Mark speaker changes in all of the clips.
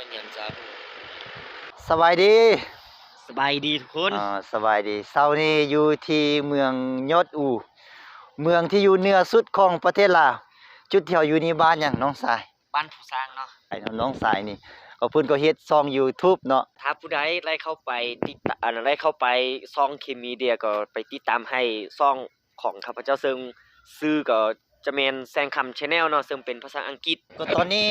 Speaker 1: กันหยังจ้า
Speaker 2: สบายดี
Speaker 1: สบายดีทุกคน
Speaker 2: อ่าสบายดีเช้านี้อยู่ที่เมืองยอดอู เมืองที่อยู่เหนือสุดของประเทศลาวจุดที่เราอยู่นี่บ้านหยังน้องสาย
Speaker 1: บ้านผู้สร้างเนาะ
Speaker 2: ไอ้น้องสายนี่ก็เพิ่นก็เฮ็ดช่อง YouTube เนาะ
Speaker 1: ถ้าผู้ใดไล่เข้าไปติดตามอันไล่เข้าไปซ่องเคมีเดียก็ไปติดตามให้ซ่องของข้าพเจ้าซึ่งซื้อก็จะแม่นแซงคำ Channel เนาะซึ่งเป็นภาษาอังกฤษ
Speaker 2: ก็ตอนนี้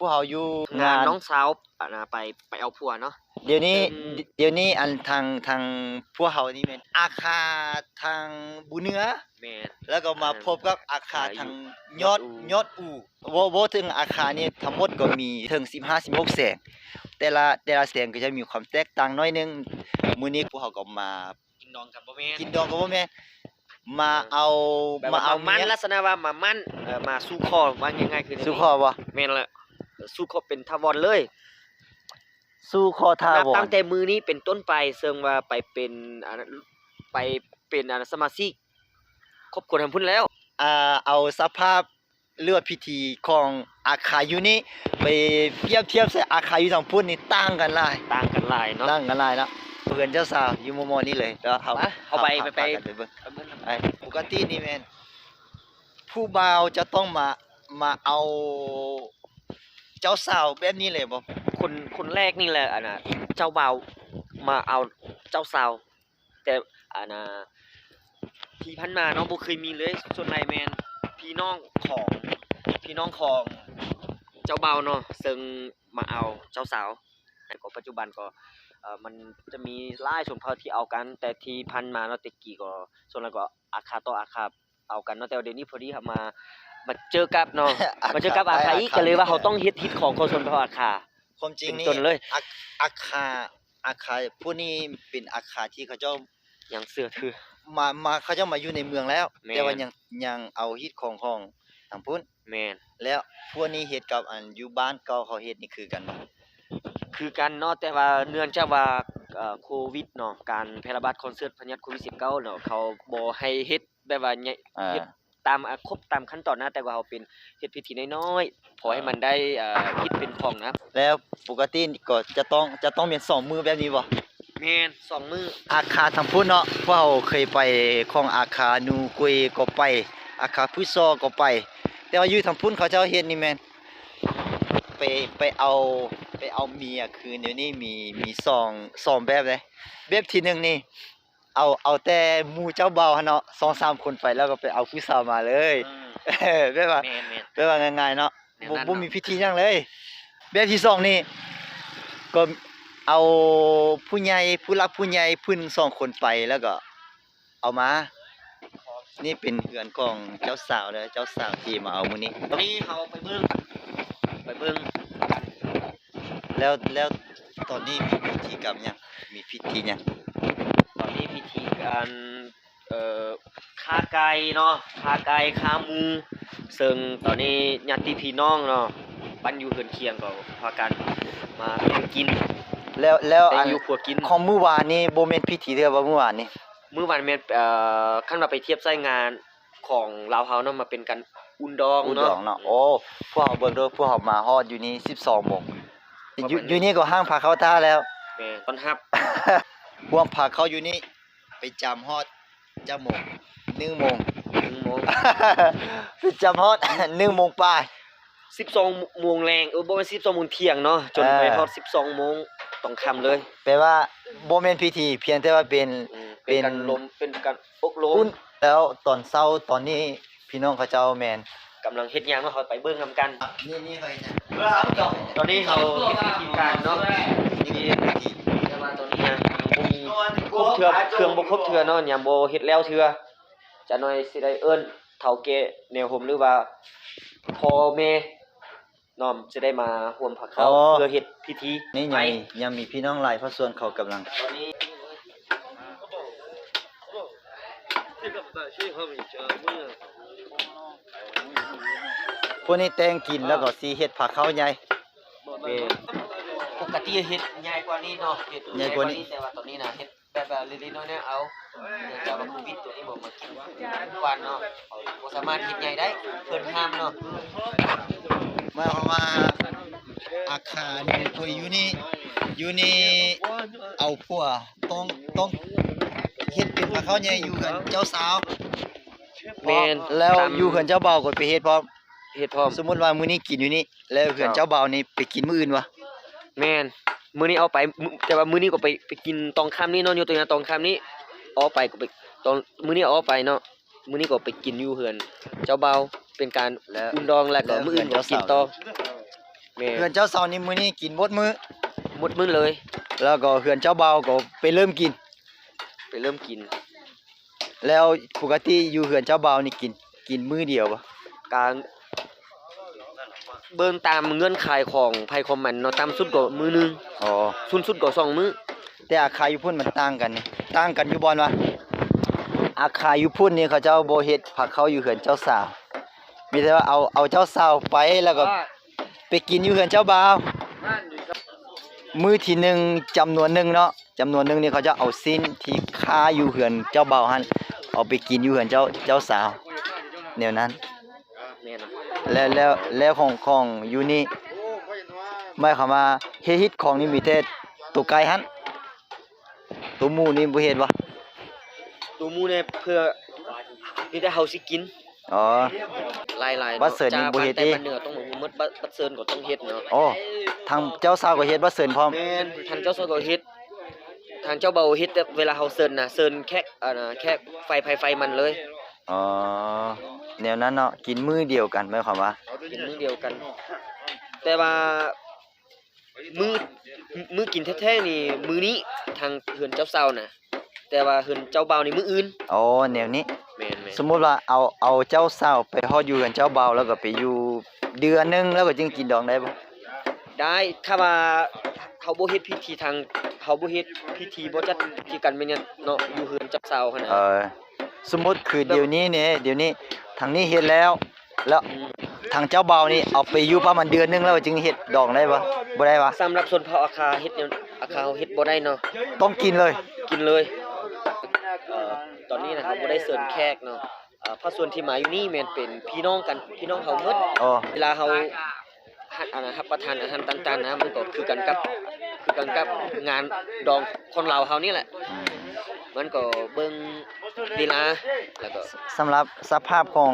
Speaker 2: พวกเราอยู่
Speaker 1: งางา
Speaker 2: นน
Speaker 1: น้องสาวอะนะไปไปเอาผัวเนาะ
Speaker 2: เดี๋ยวนี้
Speaker 1: อืม
Speaker 2: เดี๋ยวนี้อันทางทางพวกเขานี่แม่นอาคาทางบุเหนือ
Speaker 1: แม่น
Speaker 2: แล้วก็มา
Speaker 1: อ่า
Speaker 2: พบกับอาคา
Speaker 1: อ่า
Speaker 2: ทาง
Speaker 1: อยู่
Speaker 2: ยอด
Speaker 1: ยอดอู
Speaker 2: ยอดอูโวโวถึงอาคานี่ทั้งหมดก็มีถึง15 16แสงแต่ละแต่ละแสงก็จะมีความแตกต่างน้อยหนึงมื้อนี้พวกเขาก็มา
Speaker 1: กินดองกับบ่แม่น
Speaker 2: กินดองก็บ่แม่นมาเอา
Speaker 1: แบบ
Speaker 2: มา
Speaker 1: ว่า
Speaker 2: เอา
Speaker 1: มามัน
Speaker 2: เย
Speaker 1: ลักษณะว่ามามันเอ่อมาสู้คอว่าง่ายๆคือ
Speaker 2: สู่คอบ่
Speaker 1: แม่นละ สู้คอเป็นทาวรเลย
Speaker 2: สู่คอทา
Speaker 1: นับ
Speaker 2: ว
Speaker 1: ตั้
Speaker 2: รง
Speaker 1: แต่มือนี้เป็นต้นไปเซิงว่าไปเป็นอันนั้นไปเป็นอันสมาชิกครอบครัวทำพุ่นแล้ว
Speaker 2: อ่าเอาสภาพเลือดพิธีของอาคาอยู่นี่ไปเปรียบเทียบใส่อาคาอยู่ทางพุ่นนี่ต่างกันหลาย
Speaker 1: ต่างกันหลายเนาะ
Speaker 2: ต่างกันหลายแล้วเพื่อนเจ้าสาวอยู่มอมอนี่เลยแล้วเขา
Speaker 1: ไปเอาไปไปไป
Speaker 2: พากันไปเบิ่ง ไอ้ปกตินี่แม่นผู้บ่าวจะต้องมามาเอา เจ้าสาวแบบนี้เลยบ่
Speaker 1: คนคนแรกนี่แหละอันน่ะเจ้าบ่าวมาเอาเจ้าสาว แต่อันน่ะที่พันมาเนาะบ่เคยมีเลยส่วนใหญ่แมนพี่น้องของพี่น้องของเจ้าเบาเนาะซึ่งมาเอาเจ้าสาวแต่ก็ปัจจุบันก็เออมันจะมีหลายชนเผ่าที่เอากัน แต่ที่พันมาเนาะแตะกี้ก็ส่วนแล้วก็อาคาต่ออาคาเอากันเนาะแต่เดี๋ยวนี้พอดีครับมา มาเจอกับเนาะมาเจอกับอาคาอีกก็เลยว่าเขาต้องเฮ็ดฮิตของคนชนเผ่าอาคา
Speaker 2: ความจริงนี่
Speaker 1: จนเลย
Speaker 2: อาอาคาอาคาผู้นี้เป็นอาคาที่เขาเจ้า
Speaker 1: อย่างเสือถือ
Speaker 2: มามาเขาเจ้ามาอยู่ในเมืองแล้ว
Speaker 1: แม่น
Speaker 2: แต่ว่ายังยังเอาฮิตของของทางพุ่น
Speaker 1: แม่น
Speaker 2: แล้วพวกนี้เฮ็ดกับอันอยู่บ้านเก่าเขาเฮ็ดนี่คือกันบ่
Speaker 1: คือกันเนาะแต่ว่าเนื่องจากว่าเอ่อโควิดเนาะการแพร่ระบาดของเชื้อพยาธิโควิด19เนาะเขาบ่ให้เฮ็ดแบบว่าใหญ่
Speaker 2: อ่า
Speaker 1: เฮ็ด ตามอะครบตามขั้นตอนนะแต่ว่าเขาเป็นเฮ็ดพิธีน้อยๆพอให้มันได้เอ่อคิดเป็นของนะ
Speaker 2: แล้วปกติก็จะต้องจะต้องเป็นสองมือแบบนี้บ่
Speaker 1: แม่นสองมือ
Speaker 2: อาคาทางพุ่นเนาะพวกเราเคยไปของอาคานูกุยก็ไป อาคาพุซอก็ไป แต่ว่าอยู่ทางพุ่นเขาเจ้าเฮ็ดนี่แม่นไปไปเอาไปเอาเมียคืนเดี๋ยวนี้มีมีสองสองแบบเลยแบบที่หนึ่งนี่ เอาเอาแต่หมู่เจ้าเบ่าวหั่นเนาะสองสามคนไปแล้วก็ไปเอาผู้สาวมาเลย
Speaker 1: อืม
Speaker 2: เออแบบว่า
Speaker 1: แม่นแม่น
Speaker 2: แบบว่าง่ายๆเนาะ
Speaker 1: แนว
Speaker 2: บ่
Speaker 1: นั้น
Speaker 2: บ่
Speaker 1: เนาะ
Speaker 2: มีพิธีหยังเลย แบบที่สองนี่ก็เอาผู้ใหญ่ผู้รักผู้ใหญ่เพิ่นสองคนไปแล้วก็ เอามา นี่เป็นเฮือนของเจ้าสาวเด้อเจ้าสาวที่มาเอามื้อนี้
Speaker 1: ตอนนี้เขาไปเบิ่งไปเบิ่ง
Speaker 2: แล้วแล้วตอนนี้มีพิธีกรรมหยังมีพิธีหยัง
Speaker 1: ตอนนี้ พิธีการเอ่อฆ่าไก่เนาะฆ่าไก่ฆ่าหมูซึ่งตอนนี้ญาติพี่น้องเนาะบ้านอยู่เฮือนเคียงก็พากันมาแบ่งกิน
Speaker 2: แล้วแล้ว
Speaker 1: แต่
Speaker 2: อัน
Speaker 1: อยู่ขัวกิน
Speaker 2: ของมื้อวานนี้บ่แม่นพิธีเด้อว่ามื้อวานนี้
Speaker 1: มื้อวันแม่นเอ่อคันว่าไปเทียบใช้งานของลาวเฮาเนาะมาเป็นการอุ่นดอง
Speaker 2: อุด
Speaker 1: เนาะ
Speaker 2: รเนาะโอ้พวกเราเบิ่งเด้อพวกเรามาฮอดอยู่นี่12โมงอยู่
Speaker 1: ประมาณนี้
Speaker 2: อยู่นี่ก็ห้างพาเข้าท่าแล้ว
Speaker 1: แม่ต้อนรับ
Speaker 2: บ่วงพาเข้าอยู่นี่ ไปจำฮอดจำโมง1โมง
Speaker 1: 1โมง
Speaker 2: ไปจำฮอด1โมงปลาย
Speaker 1: 12โมงแรงเออบ่แม่น12โมงเที่ยงเนาะจน
Speaker 2: เออ
Speaker 1: ไปฮอด12โมงต้องค่ำเลย
Speaker 2: แปลว่าบ่แม่นพิธี เพียงแต่ว่าเป็น
Speaker 1: อืม
Speaker 2: เป็
Speaker 1: เป็น
Speaker 2: น
Speaker 1: การลมเป็นการอกล
Speaker 2: อุ่
Speaker 1: ม
Speaker 2: นแล้วตอนเช้าตอนนี้พี่น้องเขาเจ้าแม่น
Speaker 1: กำลังเฮ็ดหยังเนาะเขาไปเบิ่งนำกัน
Speaker 2: นี่นี่ไปนะ
Speaker 1: ตอนนี้เขาเฮ็ดพิธีการเนาะ
Speaker 2: นี่เป็นพิธี
Speaker 1: แต่ว่าตอนนี้ยังบ่มี ครบเทื่อเครื่องบ่ครบเทื่อเนาะยังบ่เฮ็ดแล้วเทื่อจะหน่อยสิได้เอิ้นเฒ่าแก่แนวผมหรือว่าพ่อแม่น้อมจะได้มาร่วมผักเขาเพื่อเฮ็ดพิธี
Speaker 2: นี่ยังมียังมีพี่น้องหลายภาคส่วนเขากำลัง
Speaker 1: ตอนนี้
Speaker 2: พวกนี้แต่งกินแล้วก็สิเฮ็ดผักข้าวใหญ่
Speaker 1: เป็นปกติเฮ็ดใหญ่กว่านี้เนาะเฮ็ด
Speaker 2: ใหญ่กว่านี้
Speaker 1: แต่ว่าตอนนี้น่ะเฮ็ด แบบว่าเล็กๆน้อยๆเอาเนื่องจากว่าโควิดตัวนี้บ่มากินทุกวันเนาะเขาบ่สามารถเฮ็ดใหญ่ได้เพิ่นห้ามเนาะ
Speaker 2: หมายความว่าอาคารนี่คุยอยู่นี่อยู่นี่เอาผัวต้องต้องเฮ็ดเป็นพาเขาใหญ่อยู่เฮือนเจ้าสาว
Speaker 1: แม่น
Speaker 2: แล้ว
Speaker 1: ตาม
Speaker 2: อยู่เฮือนเจ้าบ่าวก็ไปเฮ็ดพร้อม
Speaker 1: เฮ็ดพร้อม
Speaker 2: สมมุติว่ามื้อนี้กินอยู่นี่แล้วเฮือนเจ้าบ่าวนี่ไปกินมื้ออื่นวะ
Speaker 1: แม่น มื้อนี้เอาไปมื้อแต่ว่ามื้อนี้ก็ไปไปกินตองค่ำนี้เนาะอยู่ตัวอย่างตองค่ำนี้เอาไปก็ไปตอนมื้อนี้เอาไปเนาะมื้อนี้ก็ไปกินอยู่เฮือน เจ้าเบาเป็นการ
Speaker 2: แล้ว
Speaker 1: อุ่นดองแล้วก็มื้ออื่นก็กินต่อแม่
Speaker 2: เฮือนเจ้าสาวนี่มื้อนี้กินหมดมื้อ
Speaker 1: หมดมื้อเลย
Speaker 2: แล้วก็เฮือนเจ้าบ่าวก็ไปเริ่มกิน
Speaker 1: ไปเริ่มกิน
Speaker 2: แล้วปกติอยู่เฮือนเจ้าบ่าวนี่กิน กินมื้อเดียวบ่
Speaker 1: กลาง เบิ่งตามเงื่อนไขของภัยของมันเนาะตามสุดก็มื้อหนึง
Speaker 2: อ๋อ
Speaker 1: สุดสุดก็สองมื้อ
Speaker 2: แต่อาคารอยู่พุ่นมันต่างกันนี่ต่างกันอยู่บ่อนวะอาคารอยู่พุ่นนี่เขาเจ้าบ่เฮ็ดผักเขาอยู่เฮือนเจ้าสาวมีแต่ว่าเอาเอาเจ้าสาวไปแล้วก็ไปกินอยู่เฮือนเจ้าบ่าวมื้อที่หนึ่งจำนวนหนึ่งเนาะจำนวนหนึ่งนี่เขาจะเอาสิ้นที่ค้าอยู่เฮือนเจ้าบ่าวหั่นเอาไปกินอยู่เฮือนเจ้าเจ้าสาวแนวนั้น
Speaker 1: แม่น
Speaker 2: แล้วแล้วแล้วของของอยู่นี่หมายความว่าเฮ็ดฮิตของนี่มีแต่ตัวไก่หั่นตัวหมูนี่บ่เฮ็ดบ่
Speaker 1: ตัวหมูเนี่ยเพื่อนี่แต่เฮาสิกิน
Speaker 2: อ๋อ
Speaker 1: หลายๆ
Speaker 2: บัดเสิร์นนี่บ่เฮ็ด
Speaker 1: แต่
Speaker 2: เด้
Speaker 1: บัดเหนือต้องหมดบัดบัดเซิร์นก็ต้องเฮ็ดเนาะ
Speaker 2: โอ้ทางเจ้าสาวก็เฮ็ดบ่เซินพร้อม
Speaker 1: แม่นทางเจ้าสัวก็เฮ็ดทางเจ้าเบาเฮ็ดแต่เวลาเฮาเซิร์นน่ะเซิร์นแค่อ่านะแค่ไฟไฟไฟมันเลย
Speaker 2: อ๋อ แนวนั้นเนาะ กินมื้อเดียวกันหมายความว่า
Speaker 1: กินมื้อเดียวกัน แต่ว่ามื้อมื้อกินแท้ๆนี่มื้อนี้ทางเฮือนเจ้าสาวน่ะแต่ว่าเฮือนเจ้าเบานี่มื้ออื่น
Speaker 2: อ๋อ แนวนี้
Speaker 1: แม่น
Speaker 2: สมมุติว่าเอาเอาเจ้าสาวไปฮอดอยู่เฮือนเจ้าบ่าวแล้วก็ไปอยู่เดือนหนึงแล้วก็จึงกินดองได้บ่
Speaker 1: ๆได้ถ้าว่าเขาบ่เฮ็ดพิธีทางเขาบ่เฮ็ดพิธีบ่จัดพิธีกันแม่นเนี่ยเนาะอยู่เฮือนเจ้าสาวหั่นน่ะ
Speaker 2: เออ สมมุติคือเดี๋ยวนี้เนี่ยเดี๋ยวนี้ทางนี้เฮ็ดแล้ว แล้ว
Speaker 1: ม
Speaker 2: ทางเจ้าบ่าวนี่เอาไปอยู่ประมาณเดือนหนึงแล้วจึงเฮ็ดดองได้บ่บ่ได้วะ
Speaker 1: สำหรับส่วนเผ่าอาคาเฮ็ดเนี่ยอาคาเฮ็ดบ่ได้เนาะ
Speaker 2: ต้องกินเลย
Speaker 1: กินเลยเอ่อตอนนี้นะครับบ่ได้เสิร์นแขกเนาะเอ่อพระส่วนที่มาอยู่นี่แม่นเป็นพี่น้องกันพี่น้องเฮาหมด
Speaker 2: อ๋อ
Speaker 1: เวลาเฮาหัดอ่ารับประทานอาหารต่างๆนะมันก็คือกันกับคือกันกับงานดองคนลาวเฮานี่แหละ
Speaker 2: อื ม
Speaker 1: มันก็เบิ่งเวลาแล้วก็
Speaker 2: สำหรับสภาพของ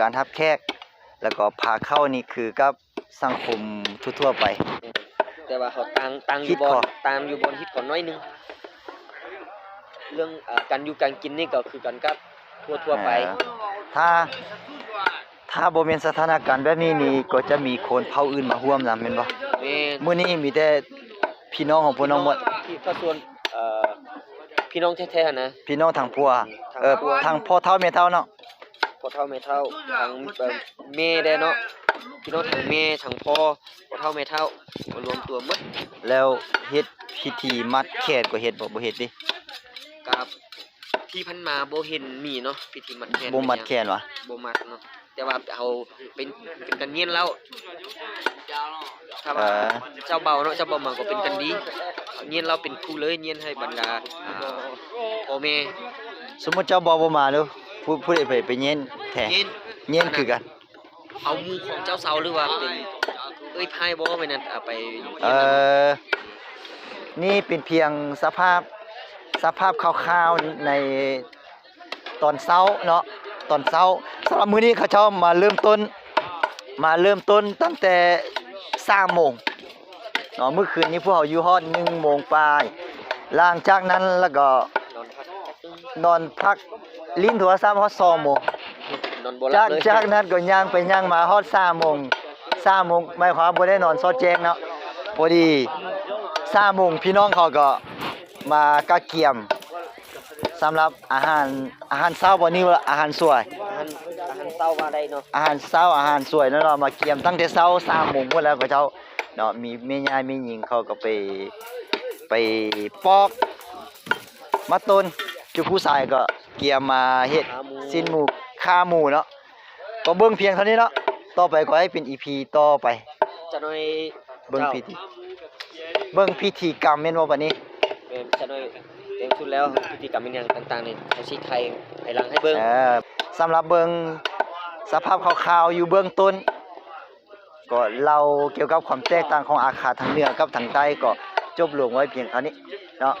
Speaker 2: การรับแขก แล้วก็พาเข้านี่คือกับสังคมทั่วๆไป
Speaker 1: แต่ว่าเขาต่างต่างอ
Speaker 2: คิ
Speaker 1: ยู่
Speaker 2: ด
Speaker 1: บ่
Speaker 2: ขอ
Speaker 1: ตามอยู่บนฮิตก่อนน้อยหนึง เรื่องอ่าการอยู่การกินนี่ก็คือกันกับทั่วๆไป
Speaker 2: เออถ้าถ้าบ่แม่นสถานการณ์แบบนี้นี่ก็จะมีคนเผ่าอื่นมาร่วมนำแม่นบ่
Speaker 1: แม่น
Speaker 2: มื้อนี้มีแต่พี่น้องของพวกน้องหมด
Speaker 1: ที่พระส่วนเอ่อ พี่น้องแท้ๆนะ
Speaker 2: พี่น้องทางผัว
Speaker 1: ทาง
Speaker 2: เออ
Speaker 1: ผัว
Speaker 2: ทางพ่อเฒ่าแม่เฒ่าเนาะ
Speaker 1: พ่อเฒ่าแม่เฒ่าทางเอ่อแม่ได้เนาะพี่น้องทางแม่ทางพ่อพ่อเฒ่าแม่เฒ่ามารวมตัวหมด
Speaker 2: แล้วเฮ็ดพิธีมัดแขนก็เฮ็ดบ่บ่เฮ็ดดิ
Speaker 1: กับที่พันมาบ่เห็นมีเนาะพิธีมัดแขน
Speaker 2: บ่มัดแขนวะ
Speaker 1: บ่มัดเนาะ แต่ว่าเอาเป็นเป็นกันเนียนแล้วถ้า
Speaker 2: เอ
Speaker 1: ว่า
Speaker 2: อ
Speaker 1: เจ้าเบาเนาะเจ้าเบามาก็เป็นกันดีเนียนเราเป็นครูเลยเนียนให้บรรดาอ่าพ่อแม่
Speaker 2: สมมุติเจ้าบ่บ่มาเด้อผู้ผู้ใดไปไปเย็นแท้
Speaker 1: เนียน
Speaker 2: เย็นคือกัน
Speaker 1: เอาหมู่ของเจ้าเสาหรือว่าเป็นเอ้ยพายบ่ไปนั่นเอาไป
Speaker 2: เออนี่เป็นเพียงสภาพสภาพคร่าวๆในตอนเช้าเนาะ ตอนเช้าสำหรับมื้อนี้เขาเจ้ามาเริ่มต้น มาเริ่มต้นตั้งแต่3โมงเนาะเมื่อคืนนี้พวกเราอยู่ฮอด1โมงปลายหลังจากนั้นแล้วก็
Speaker 1: นอนพักแป๊บนึง
Speaker 2: นอนพักลิ้นโทรศัพท์ฮอด2โมง
Speaker 1: นอนบ่หลั
Speaker 2: จา
Speaker 1: บ
Speaker 2: ก
Speaker 1: เลย
Speaker 2: จากนั้นก็ย่างไปย่างมาฮอด3โมง3โมงหมายความว่าบ่ได้นอนซอดแจ้งเนาะพอดี3โมงพี่น้องเขาก็มากะเกียม สำหรับอาหารอาหารเช้าวันนี้ว่าอาหารสวย
Speaker 1: อาหารอาหารเช้ามาได้เนาะ
Speaker 2: อาหารเช้าอาหารสวยแล้วเนาะมาเกียมตั้งแต่เช้า3โมงพุ่นแล้วก็เจ้าเนาะมีแม่ยายแม่หญิงเขาก็ไปไปปอกมาต้นจุผู้ชายก็เกียมมาเฮ็ด
Speaker 1: ขาหมู
Speaker 2: สิ้นหมูค่าหมูเนาะก็เบิ่งเพียงเท่านี้เนาะต่อไปก็ให้เป็น EP ต่อไป
Speaker 1: จะน้อย
Speaker 2: เบิ่ง
Speaker 1: จ้า
Speaker 2: พิธีเบิ่งพิธีกรรมแม่นบ่บัดนี้
Speaker 1: แม่นจะน้อย เต็มสุดแล้วพิธีกรรมเป็นอย่างต่างๆนี่เอาสิไทยให้หลังให้เบิ้ง
Speaker 2: เออสำหรับเบิ้งสภาพคร่าวๆอยู่เบื้องต้น ก็เราเกี่ยวกับความแตกต่างของอาคาทางเหนือกับทางใต้ก็จบลงไว้เพียงเท่านี้เนาะ